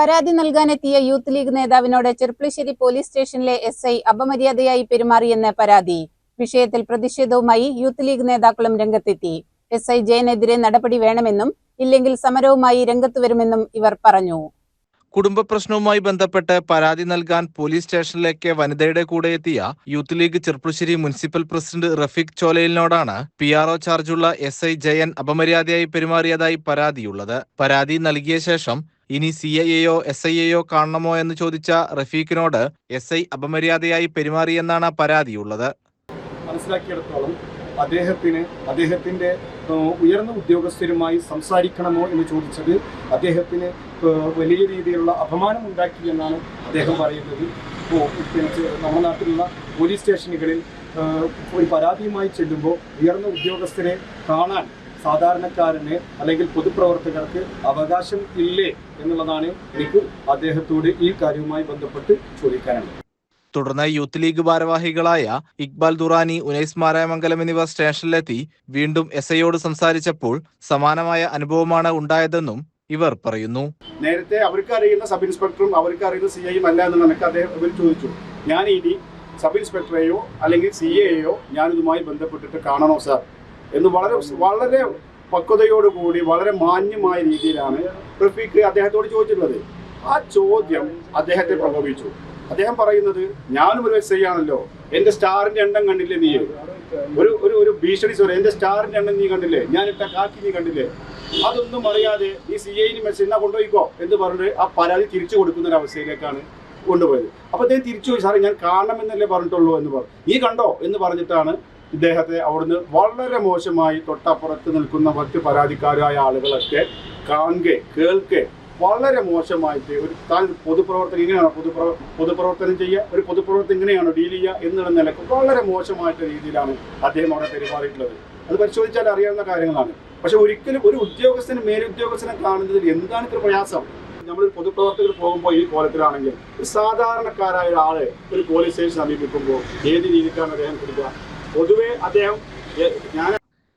പരാതി നൽകാനെത്തിയ youth league നേതാവിനോട് Cherpulassery police സ്റ്റേഷനിലെ എസ് ഐ അപമര്യാദയായി പെരുമാറിയെന്ന് പരാതി. വിഷയത്തിൽ പ്രതിഷേധവുമായി യൂത്ത് ലീഗ് നേതാക്കളും രംഗത്തെത്തി. എസ് ഐ ജയനെതിരെ നടപടി വേണമെന്നും ഇല്ലെങ്കിൽ സമരവുമായി രംഗത്തു വരുമെന്നും ഇവർ പറഞ്ഞു. കുടുംബ പ്രശ്നവുമായി ബന്ധപ്പെട്ട് പരാതി നൽകാൻ പോലീസ് സ്റ്റേഷനിലേക്ക് വനിതയുടെ കൂടെ എത്തിയ youth league Cherpulassery municipal president Rafeeq ചോലയിലിനോടാണ് P R O ചാർജുള്ള എസ് ഐ ജയൻ അപമര്യാദയായി പെരുമാറിയതായി പരാതിയുള്ളത്. പരാതി നൽകിയ ശേഷം ഇനി സി ഐ എയോ എസ് ഐ എയോ കാണണമോ എന്ന് ചോദിച്ച റഫീഖിനോട് എസ് ഐ അപമര്യാദയായി പെരുമാറിയെന്നാണ് പരാതിയുള്ളത്. മനസ്സിലാക്കിയെടുത്തോളം അദ്ദേഹത്തിന് അദ്ദേഹത്തിന്റെ ഉയർന്ന ഉദ്യോഗസ്ഥരുമായി സംസാരിക്കണമോ എന്ന് ചോദിച്ചത് അദ്ദേഹത്തിന് വലിയ രീതിയിലുള്ള അപമാനം ഉണ്ടാക്കി എന്നാണ് അദ്ദേഹം പറയുന്നത്. നമ്മുടെ നാട്ടിലുള്ള പോലീസ് സ്റ്റേഷനുകളിൽ ഒരു പരാതിയുമായി ചെല്ലുമ്പോൾ ഉയർന്ന ഉദ്യോഗസ്ഥരെ കാണാൻ സാധാരണക്കാരന് അല്ലെങ്കിൽ പൊതുപ്രവർത്തകർക്ക് അവകാശം ഇല്ലേ എന്നുള്ളതാണ് എനിക്ക് അദ്ദേഹത്തോട് ഈ കാര്യവുമായി ബന്ധപ്പെട്ട് ചോദിക്കാനുള്ളത്. തുടർന്ന് യൂത്ത് ലീഗ് ഭാരവാഹികളായ ഇക്ബാൽ ദുറാനി ഉനൈസ് മാരായമംഗലം എന്നിവർ സ്റ്റേഷനിലെത്തി വീണ്ടും എസ് ഐയോട് സംസാരിച്ചപ്പോൾ സമാനമായ അനുഭവമാണ് ഉണ്ടായതെന്നും ഇവർ പറയുന്നു. നേരത്തെ അവർക്ക് അറിയുന്ന സബ് ഇൻസ്പെക്ടറും അവർക്ക് അറിയുന്ന സി ഐയും അല്ല എന്ന് നമുക്ക് അദ്ദേഹം ഇവർ ചോദിച്ചു. ഞാൻ ഇനി സബ് ഇൻസ്പെക്ടറെയോ അല്ലെങ്കിൽ സി എയോ ഞാനിതുമായി ബന്ധപ്പെട്ടിട്ട് കാണണോ സാർ? എന്ന് വളരെ വളരെ പക്വതയോടുകൂടി വളരെ മാന്യമായ രീതിയിലാണ് റഫീഖ് അദ്ദേഹത്തോട് ചോദിച്ചിട്ടുള്ളത്. ആ ചോദ്യം അദ്ദേഹത്തെ പ്രകോപിച്ചു അദ്ദേഹം പറയുന്നത് ഞാനും ഒരു ആണല്ലോ. എന്റെ സ്റ്റാറിന്റെ എണ്ണം കണ്ടില്ലേ നീ? ഒരു ഒരു ഒരു ഭീഷണി സ്വരം എന്റെ സ്റ്റാറിന്റെ എണ്ണം നീ കണ്ടില്ലേ? ഞാൻ ഇട്ട കാക്കി നീ കണ്ടില്ലേ? അതൊന്നും അറിയാതെ ഈ സി ഐന് മെസ്സേജ് എന്നാ കൊണ്ടുപോയിക്കോ? എന്ന് പറഞ്ഞിട്ട് ആ പരാതി തിരിച്ചു കൊടുക്കുന്ന ഒരു അവസ്ഥയിലേക്കാണ് കൊണ്ടുപോയത്. അപ്പൊ അദ്ദേഹം തിരിച്ചു പോയി സാറേ ഞാൻ കാണണമെന്നല്ലേ പറഞ്ഞിട്ടുള്ളൂ എന്ന് പറഞ്ഞു. നീ കണ്ടോ? എന്ന് പറഞ്ഞിട്ടാണ് ഇദ്ദേഹത്തെ അവിടുന്ന് വളരെ മോശമായി തൊട്ടപ്പുറത്ത് നിൽക്കുന്ന മറ്റ് പരാതിക്കാരായ ആളുകളൊക്കെ കാണുക കേൾക്കെ വളരെ മോശമായിട്ട് ഒരു താൻ പൊതുപ്രവർത്തനം ഇങ്ങനെയാണ് പൊതുപ്രവ പൊതുപ്രവർത്തനം ചെയ്യുക? ഒരു പൊതുപ്രവർത്തനം ഇങ്ങനെയാണോ ഡീൽ ചെയ്യുക എന്നുള്ള നിലയ്ക്ക് വളരെ മോശമായിട്ട് രീതിയിലാണ് അദ്ദേഹം അവിടെ പെരുമാറിയിട്ടുള്ളത്. അത് പരിശോധിച്ചാൽ അറിയാവുന്ന കാര്യങ്ങളാണ്. പക്ഷെ ഒരിക്കലും ഒരു ഉദ്യോഗസ്ഥന് മേലുദ്യോഗസ്ഥനെ കാണുന്നതിൽ എന്താണ് ഇത്ര പ്രയാസം? നമ്മൾ പൊതുപ്രവർത്തകർ പോകുമ്പോൾ ഈ കോലത്തിലാണെങ്കിൽ ഒരു സാധാരണക്കാരായ ഒരാളെ ഒരു പോലീസ് സ്റ്റേഷൻ സമീപിക്കുമ്പോൾ ഏത് രീതിക്കാണ് അദ്ദേഹം കൊടുക്കുക പൊതുവെ അദ്ദേഹം ഞാൻ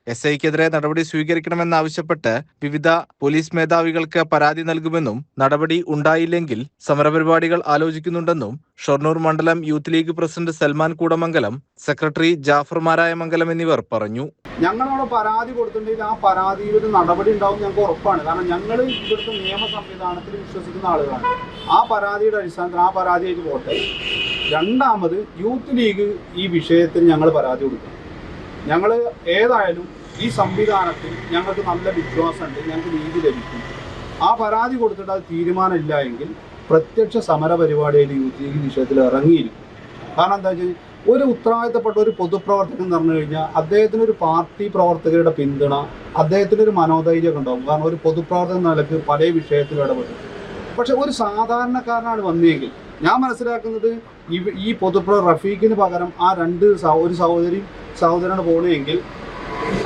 എസ് ഐക്കെതിരെ നടപടി സ്വീകരിക്കണമെന്നാവശ്യപ്പെട്ട് വിവിധ പോലീസ് മേധാവികൾക്ക് പരാതി നൽകുമെന്നും നടപടി ഉണ്ടായില്ലെങ്കിൽ സമരപരിപാടികൾ ആലോചിക്കുന്നുണ്ടെന്നും ഷൊർണൂർ മണ്ഡലം youth league president Salman Koodamangalam secretary Jafar മാരായ മംഗലം എന്നിവർ പറഞ്ഞു. ഞങ്ങളവിടെ പരാതി കൊടുത്തിട്ടുണ്ടെങ്കിൽ ആ പരാതിയിൽ ഒരു നടപടി ഉണ്ടാവും ഞങ്ങൾക്ക് ഉറപ്പാണ്. കാരണം ഞങ്ങൾ ഇവിടുത്തെ നിയമ സംവിധാനത്തിൽ വിശ്വസിക്കുന്ന ആളുകളാണ്. ആ പരാതിയുടെ അടിസ്ഥാനത്തിൽ ആ പരാതിയായിട്ട് പോട്ടെ. രണ്ടാമത് യൂത്ത് ലീഗ് ഈ വിഷയത്തിൽ ഞങ്ങൾ പരാതി കൊടുക്കണം ഞങ്ങൾ ഏതായാലും ഈ സംവിധാനത്തിൽ ഞങ്ങൾക്ക് നല്ല വിശ്വാസമുണ്ട് ഞങ്ങൾക്ക് നീതി ലഭിക്കും. ആ പരാതി കൊടുത്തിട്ട് അത് തീരുമാനമില്ല എങ്കിൽ പ്രത്യക്ഷ സമര പരിപാടിയിൽ യൂത്ത് ലീഗ് വിഷയത്തിൽ ഇറങ്ങിയിരിക്കും. കാരണം എന്താ വെച്ചാൽ ഒരു ഉത്തരവാദിത്തപ്പെട്ട ഒരു പൊതുപ്രവർത്തകൻ എന്ന് പറഞ്ഞു കഴിഞ്ഞാൽ അദ്ദേഹത്തിന് ഒരു പാർട്ടി പ്രവർത്തകരുടെ പിന്തുണ അദ്ദേഹത്തിന് ഒരു മനോധൈര്യമൊക്കെ ഉണ്ടാകും കാരണം ഒരു പൊതുപ്രവർത്തകൻ നിലയ്ക്ക് പല വിഷയത്തിലും ഇടപെട്ടു പക്ഷെ ഒരു സാധാരണക്കാരനാണ് വന്നതെങ്കിൽ ഞാൻ മനസ്സിലാക്കുന്നത് ഈ പൊതുപ്ര റഫീഖിന് പകരം ആ രണ്ട് ഒരു സഹോദരി സഹോദരനാണ് പോകണമെങ്കിൽ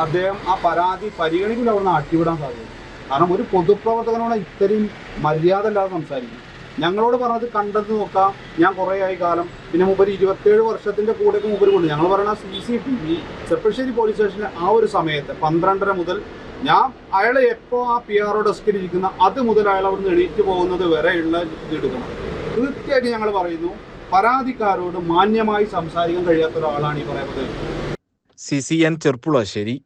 അദ്ദേഹം ആ പരാതി പരിഗണിക്കില്ല അവിടെ നിന്ന് അട്ടിവിടാൻ സാധ്യത. കാരണം ഒരു പൊതുപ്രവർത്തകനോട് ഇത്രയും മര്യാദ അല്ലാതെ സംസാരിക്കും. ഞങ്ങളോട് പറഞ്ഞത് കണ്ടെന്ന് നോക്കാം. ഞാൻ കുറേ ആയി കാലം. പിന്നെ മുമ്പ് ഇരുപത്തേഴ് വർഷത്തിന്റെ കൂടെയൊക്കെ മുമ്പ് കൊണ്ട് ഞങ്ങൾ പറയുന്ന C C T V Cherpulassery police സ്റ്റേഷനിൽ ആ ഒരു സമയത്ത് പന്ത്രണ്ടര മുതൽ ഞാൻ അയാളെ എപ്പോൾ ആ പി ആർ ഒ ഡെസ്കിൽ ഇരിക്കുന്ന അത് മുതൽ അയാൾ അവിടുന്ന് എണീറ്റ് പോകുന്നത് വരെയുള്ള ഇത് എടുക്കണം. കൃത്യമായിട്ട് ഞങ്ങൾ പറയുന്നു. പരാതിക്കാരോട് മാന്യമായി സംസാരിക്കാൻ കഴിയാത്ത ഒരാളാണ് ഈ പറയുന്നത്. C C N Cherpulassery.